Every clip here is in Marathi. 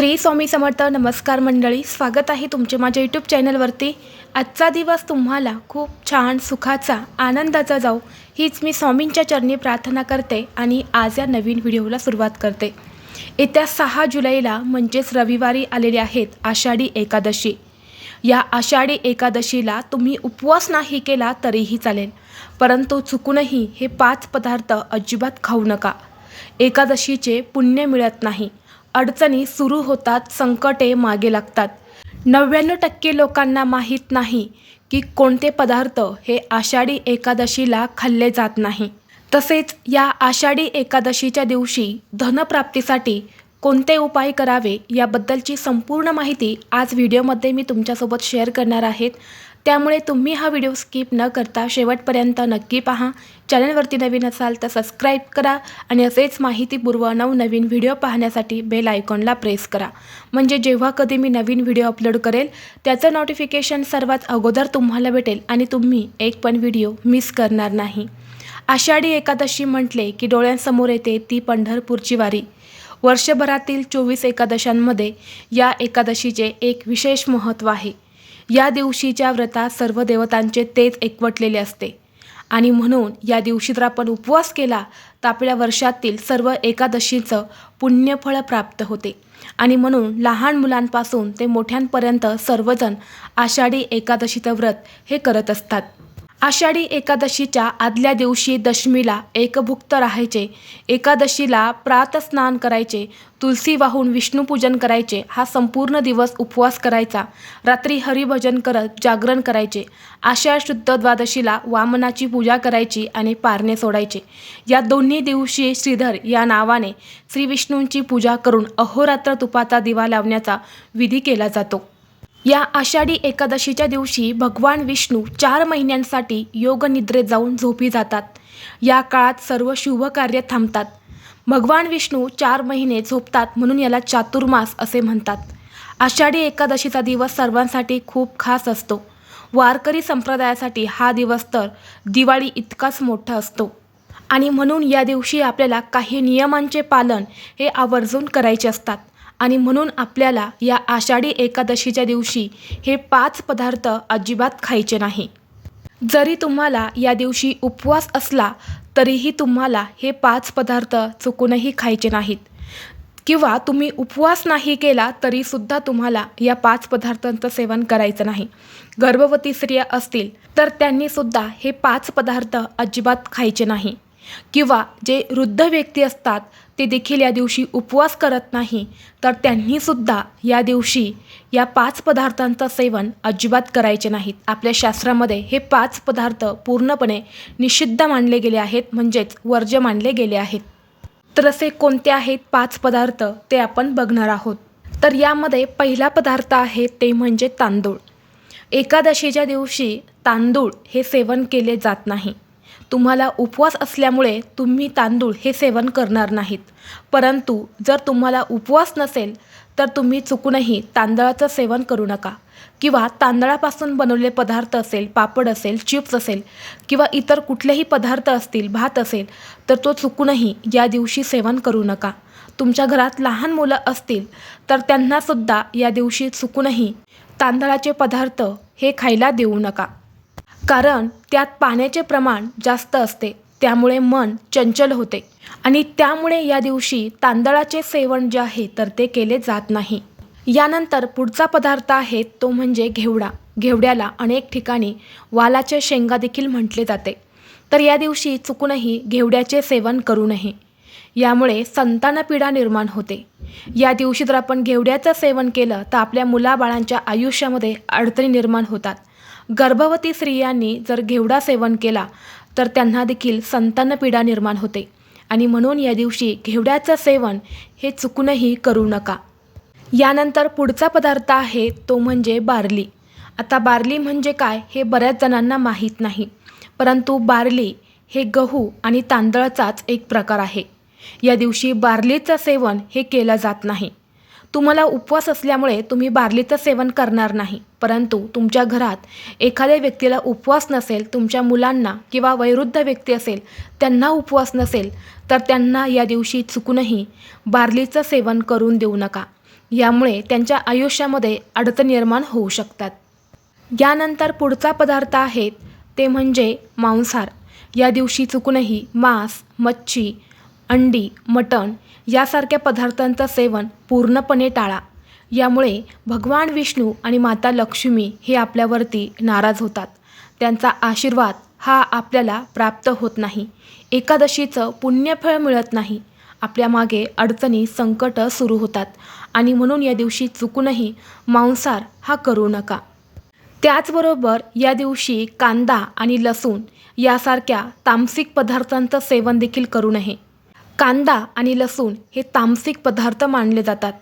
श्री स्वामी समर्थ नमस्कार मंडळी स्वागत आहे तुमचे माझ्या यूट्यूब चॅनलवरती आजचा दिवस तुम्हाला खूप छान सुखाचा आनंदाचा जाऊ हीच मी स्वामींच्या चरणी प्रार्थना करते आणि आज या नवीन व्हिडिओला सुरुवात करते. येत्या सहा जुलैला म्हणजेच रविवारी आलेले आहेत आषाढी एकादशी. या आषाढी एकादशीला तुम्ही उपवास नाही केला तरीही चालेल परंतु चुकूनही हे पाच पदार्थ अजिबात खाऊ नका. एकादशीचे पुण्य मिळत नाही. अडचणी सुरू होतात संकटे मागे लागतात. नव्याण्णव टक्के लोकांना माहीत नाही की कोणते पदार्थ हे आषाढी एकादशीला खाल्ले जात नाही. तसेच या आषाढी एकादशीच्या दिवशी धनप्राप्तीसाठी कोणते उपाय करावे याबद्दलची संपूर्ण माहिती आज व्हिडिओमध्ये मी तुमच्यासोबत शेअर करणार आहेत त्यामुळे तुम्ही हा व्हिडिओ स्किप न करता शेवटपर्यंत नक्की पहा. चॅनलवरती नवीन असाल तर सबस्क्राईब करा आणि असेच माहितीपूर्व नवनवीन व्हिडिओ पाहण्यासाठी बेल आयकॉनला प्रेस करा. म्हणजे जेव्हा कधी मी नवीन व्हिडिओ अपलोड करेल त्याचं नोटिफिकेशन सर्वात अगोदर तुम्हाला भेटेल आणि तुम्ही एक पण व्हिडिओ मिस करणार नाही. आषाढी एकादशी म्हटले की डोळ्यांसमोर येते ती पंढरपूरची वारी. वर्षभरातील चोवीस एकादशांमध्ये या एकादशीचे एक विशेष महत्त्व आहे. या दिवशीच्या व्रतात सर्व देवतांचे तेज एकवटलेले असते. आणि म्हणून या दिवशी जर आपण उपवास केला तर आपल्या वर्षातील सर्व एकादशीचं पुण्यफळ प्राप्त होते. आणि म्हणून लहान मुलांपासून ते मोठ्यांपर्यंत सर्वजण आषाढी एकादशीचं व्रत हे करत असतात. आषाढी एकादशीच्या आदल्या दिवशी दशमीला एकभुक्त राहायचे. एकादशीला प्रातस्नान करायचे. तुलसी वाहून विष्णूपूजन करायचे. हा संपूर्ण दिवस उपवास करायचा. रात्री हरिभजन करत जागरण करायचे. आषाढ शुद्ध द्वादशीला वामनाची पूजा करायची आणि पारणे सोडायचे. या दोन्ही दिवशी श्रीधर या नावाने श्रीविष्णूंची पूजा करून अहोरात्र तुपाचा दिवा लावण्याचा विधी केला जातो. या आषाढी एकादशीच्या दिवशी भगवान विष्णू चार महिन्यांसाठी योगनिद्रेत जाऊन झोपी जातात. या काळात सर्व शुभ कार्य थांबतात. भगवान विष्णू चार महिने झोपतात म्हणून याला चातुर्मास असे म्हणतात. आषाढी एकादशीचा दिवस सर्वांसाठी खूप खास असतो. वारकरी संप्रदायासाठी हा दिवस तर दिवाळी इतकाच मोठा असतो. आणि म्हणून या दिवशी आपल्याला काही नियमांचे पालन हे आवर्जून करायचे असतात. आणि म्हणून आपल्याला या आषाढी एकादशीच्या दिवशी हे पाच पदार्थ अजिबात खायचे नाही. जरी तुम्हाला या दिवशी उपवास असला तरीही तुम्हाला हे पाच पदार्थ चुकूनही खायचे नाहीत. किंवा तुम्ही उपवास नाही केला तरीसुद्धा तुम्हाला या पाच पदार्थांचं सेवन करायचं नाही. गर्भवती स्त्रिया असतील तर त्यांनीसुद्धा हे पाच पदार्थ अजिबात खायचे नाही. किंवा जे वृद्ध व्यक्ती असतात ते देखील या दिवशी उपवास करत नाही तर त्यांनीसुद्धा या दिवशी या पाच पदार्थांचं सेवन अजिबात करायचे नाहीत. आपल्या शास्त्रामध्ये हे पाच पदार्थ पूर्णपणे निषिद्ध मानले गेले आहेत म्हणजेच वर्ज्य मानले गेले आहेत. तर असे कोणते आहेत पाच पदार्थ ते आपण बघणार आहोत. तर यामध्ये पहिला पदार्थ आहे ते म्हणजे तांदूळ. एकादशीच्या दिवशी तांदूळ हे सेवन केले जात नाही. तुम्हाला उपवास असल्यामुळे तुम्ही तांदूळ हे सेवन करणार नाहीत. परंतु जर तुम्हाला उपवास नसेल तर तुम्ही चुकूनही तांदळाचं सेवन करू नका. किंवा तांदळापासून बनवलेले पदार्थ असेल पापड असेल चिप्स असेल किंवा इतर कुठलेही पदार्थ असतील भात असेल तर तो चुकूनही या दिवशी सेवन करू नका. तुमच्या घरात लहान मुलं असतील तर त्यांनासुद्धा या दिवशी चुकूनही तांदळाचे पदार्थ हे खायला देऊ नका. कारण त्यात पाण्याचे प्रमाण जास्त असते त्यामुळे मन चंचल होते. आणि त्यामुळे या दिवशी तांदळाचे सेवन जे आहे तर ते केले जात नाही. यानंतर पुढचा पदार्थ आहे तो म्हणजे घेवडा. घेवड्याला अनेक ठिकाणी वालाच्या शेंगा देखील म्हटले जाते. तर या दिवशी चुकूनही घेवड्याचे सेवन करू नये. यामुळे संतानपीडा निर्माण होते. या दिवशी जर आपण घेवड्याचं सेवन केलं तर आपल्या मुलाबाळांच्या आयुष्यामध्ये अडचणी निर्माण होतात. गर्भवती स्त्रियांनी जर घेवडा सेवन केला तर त्यांना देखील संतानपिढा निर्माण होते. आणि म्हणून या दिवशी घेवड्याचं सेवन हे चुकूनही करू नका. यानंतर पुढचा पदार्थ आहे तो म्हणजे बार्ली. आता बार्ली म्हणजे काय हे बऱ्याच जणांना माहीत नाही. परंतु बार्ली हे गहू आणि तांदळाचाच एक प्रकार आहे. या दिवशी बार्लीचं सेवन हे केलं जात नाही. तुम्हाला उपवास असल्यामुळे तुम्ही बार्लीचं सेवन करणार नाही परंतु तुमच्या घरात एखाद्या व्यक्तीला उपवास नसेल तुमच्या मुलांना किंवा वयोवृद्ध व्यक्ती असेल त्यांना उपवास नसेल तर त्यांना या दिवशी चुकूनही बार्लीचं सेवन करून देऊ नका. यामुळे त्यांच्या आयुष्यामध्ये अडचण निर्माण होऊ शकतात. यानंतर पुढचा पदार्थ आहे ते म्हणजे मांसाहार. या दिवशी चुकूनही मांस मच्छी अंडी मटण यासारख्या पदार्थांचं सेवन पूर्णपणे टाळा. यामुळे भगवान विष्णू आणि माता लक्ष्मी हे आपल्यावरती नाराज होतात. त्यांचा आशीर्वाद हा आपल्याला प्राप्त होत नाही. एकादशीचं पुण्यफळ मिळत नाही. आपल्या मागे अडचणी संकट सुरू होतात आणि म्हणून या दिवशी चुकूनही मांसार हा करू नका. त्याचबरोबर या दिवशी कांदा आणि लसूण यासारख्या तामसिक पदार्थांचं सेवन देखील करू नये. कांदा आणि लसूण हे तामसिक पदार्थ मानले जातात.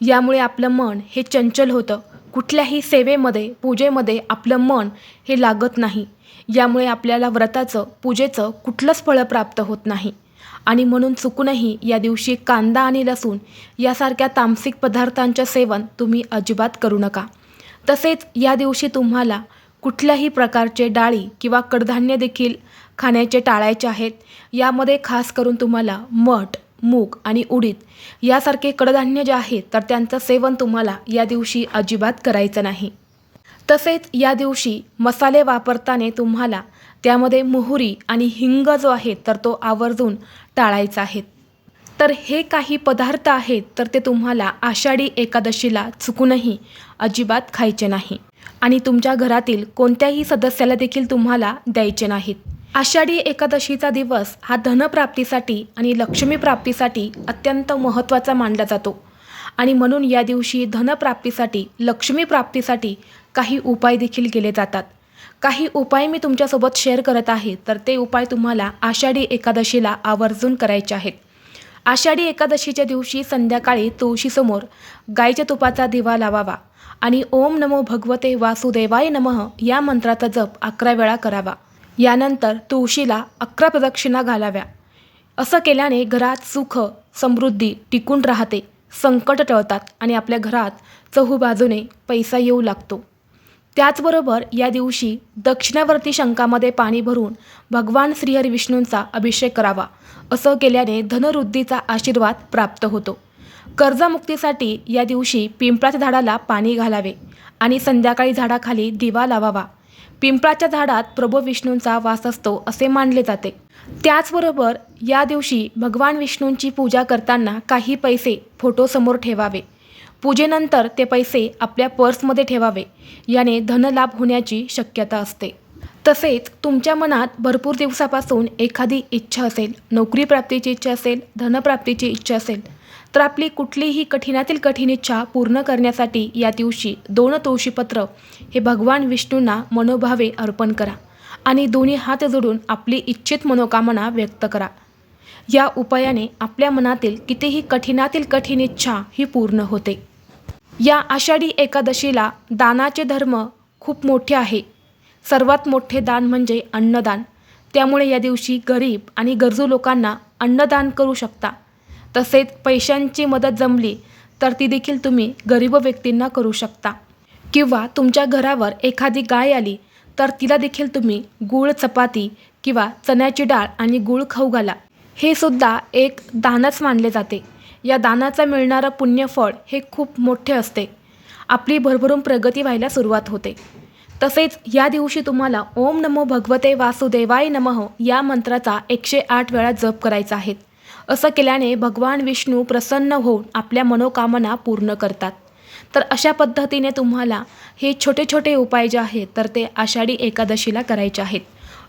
यामुळे आपलं मन हे चंचल होतं. कुठल्याही सेवेमध्ये पूजेमध्ये आपलं मन हे लागत नाही. यामुळे आपल्याला व्रताचं पूजेचं कुठलंच फळ प्राप्त होत नाही. आणि म्हणून चुकूनही या दिवशी कांदा आणि लसूण यासारख्या तामसिक पदार्थांचं सेवन तुम्ही अजिबात करू नका. तसेच या दिवशी तुम्हाला कुठल्याही प्रकारचे डाळी किंवा कडधान्य देखील खाण्याचे टाळायचे आहेत. यामध्ये खास करून तुम्हाला मठ मूग आणि उडीद यासारखे कडधान्य जे आहेत तर त्यांचं सेवन तुम्हाला या दिवशी अजिबात करायचं नाही. तसेच या दिवशी मसाले वापरताना तुम्हाला त्यामध्ये मोहरी आणि हिंग जो आहे तर तो आवर्जून टाळायचा आहे. तर हे काही पदार्थ आहेत तर ते तुम्हाला आषाढी एकादशीला चुकूनही अजिबात खायचे नाही. आणि तुमच्या घरातील कोणत्याही सदस्याला देखील तुम्हाला द्यायचे नाहीत. आषाढी एकादशीचा दिवस हा धनप्राप्तीसाठी आणि लक्ष्मीप्राप्तीसाठी अत्यंत महत्त्वाचा मानला जातो. आणि म्हणून या दिवशी धनप्राप्तीसाठी लक्ष्मीप्राप्तीसाठी काही उपाय देखील केले जातात. काही उपाय मी तुमच्यासोबत शेअर करत आहे तर ते उपाय तुम्हाला आषाढी एकादशीला आवर्जून करायचे आहेत. आषाढी एकादशीच्या दिवशी संध्याकाळी तुळशीसमोर गायच्या तुपाचा दिवा लावावा आणि ओम नमो भगवते वासुदेवाय नमः या मंत्राचा जप अकरा वेळा करावा. यानंतर तुळशीला अकरा प्रदक्षिणा घालाव्या. असं केल्याने घरात सुख समृद्धी टिकून राहते संकट टळतात आणि आपल्या घरात चहूबाजूने पैसा येऊ लागतो. त्याचबरोबर या दिवशी दक्षिणावर्ती शंकामध्ये पाणी भरून भगवान श्रीहरी विष्णूंचा अभिषेक करावा असं केल्याने धनवृद्धीचा आशीर्वाद प्राप्त होतो. कर्जमुक्तीसाठी या दिवशी पिंपळाच्या झाडाला पाणी घालावे आणि संध्याकाळी झाडाखाली दिवा लावावा. पिंपळाच्या झाडात प्रभू विष्णूंचा वास असतो असे मानले जाते. त्याचबरोबर या दिवशी भगवान विष्णूंची पूजा करताना काही पैसे फोटोसमोर ठेवावे. पूजेनंतर ते पैसे आपल्या पर्समध्ये ठेवावे. याने धनलाभ होण्याची शक्यता असते. तसेच तुमच्या मनात भरपूर दिवसापासून एखादी इच्छा असेल नोकरी प्राप्तीची इच्छा असेल धनप्राप्तीची इच्छा असेल तर आपली कुठलीही कठीणातील कठीण इच्छा पूर्ण करण्यासाठी या दिवशी दोन तुळशीपत्र हे भगवान विष्णूंना मनोभावे अर्पण करा आणि दोन्ही हात जोडून आपली इच्छित मनोकामना व्यक्त करा. या उपायाने आपल्या मनातील कितीही कठीणातील कठीण इच्छा ही पूर्ण होते. या आषाढी एकादशीला दानाचे धर्म खूप मोठे आहे. सर्वात मोठे दान म्हणजे अन्नदान. त्यामुळे या दिवशी गरीब आणि गरजू लोकांना अन्नदान करू शकता. तसेच पैशांची मदत जमली तर ती देखील तुम्ही गरीब व्यक्तींना करू शकता. किंवा तुमच्या घरावर एखादी गाय आली तर तिला देखील तुम्ही गूळ चपाती किंवा चण्याची डाळ आणि गूळ खाऊ घाला. हे सुद्धा एक दानच मानले जाते. या दानाचा मिळणारं पुण्यफळ हे खूप मोठे असते. आपली भरभरून प्रगती व्हायला सुरुवात होते. तसेच या दिवशी तुम्हाला ओम नमो भगवते वासुदेवाय नमः या मंत्राचा एकशे आठ वेळा जप करायचा आहे. असं केल्याने भगवान विष्णू प्रसन्न होऊन आपल्या मनोकामना पूर्ण करतात. तर अशा पद्धतीने तुम्हाला हे छोटे छोटे उपाय जे आहेत तर ते आषाढी एकादशीला करायचे आहेत.